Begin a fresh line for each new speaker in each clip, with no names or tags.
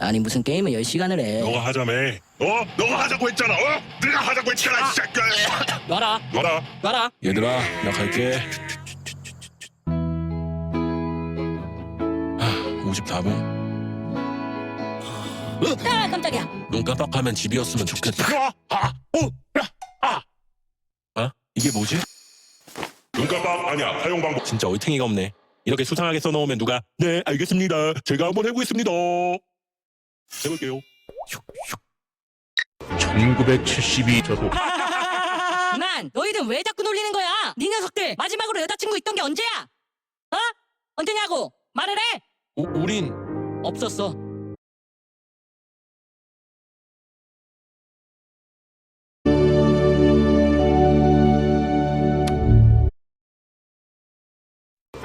아니 무슨 게임을 10시간을 해
너가 하자며. 어? 너가 하자고 했잖아. 어? 내가 하자고 했잖아. 이 새끼야.
놔라
너라.
놔라
얘들아 나 갈게 아 54분
아 깜짝이야
눈 깜빡하면 집이었으면 좋겠다
아, 아, 오, 야, 아.
어? 이게 뭐지?
눈깜빡 아니야. 사용 방법.
진짜 얼탱이가 없네 이렇게 수상하게 써놓으면 누가 네 알겠습니다 제가 한번 해보겠습니다 해볼게요.
1972 저도
만 너희들 왜 자꾸 놀리는 거야? 네 녀석들 마지막으로 여자친구 있던 게 언제야? 어? 언제냐고? 말을 해!
우, 우린
없었어.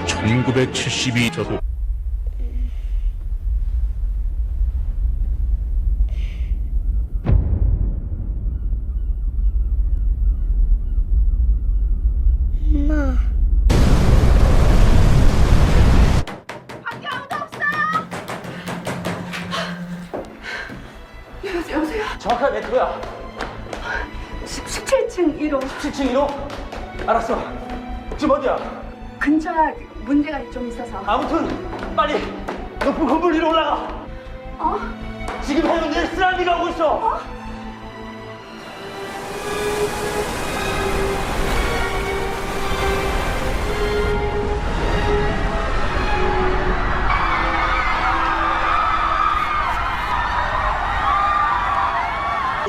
천 1972 저도
여보세요?
정확하게 그거야.
17층 1호
7층 1호? 알았어. 지금 어디야?
근처에 문제가 좀 있어서
아무튼 빨리 높은 건물 위로 올라가.
어?
지금 해운대에 쓰라미가 오고 있어.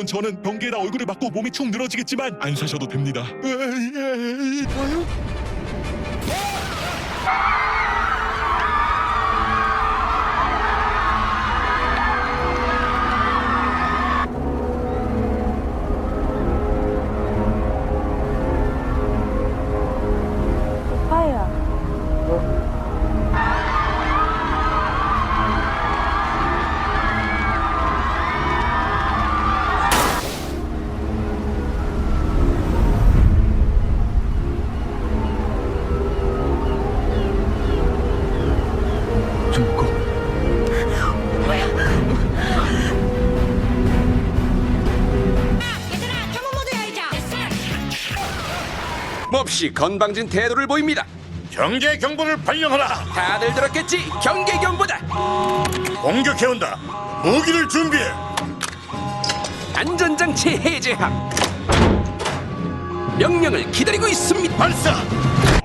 저는 변기에다 얼굴을 맞고 몸이 축 늘어지겠지만 안 사셔도 됩니다. 좋아요?
오빠야
이제
몹시 건방진 태도를 보입니다.
경계 경보를 발령하라.
다들 들었겠지? 경계 경보다.
공격해온다. 무기를 준비해.
안전장치 해제함. 명령을 기다리고 있습니다.
발사.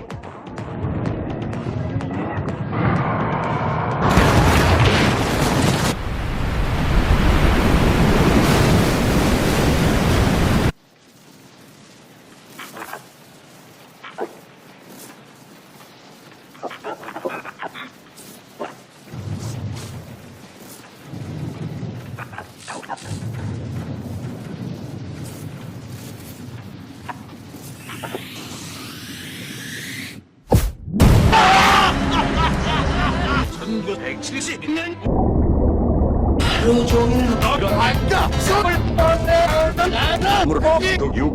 전교 모르겠다.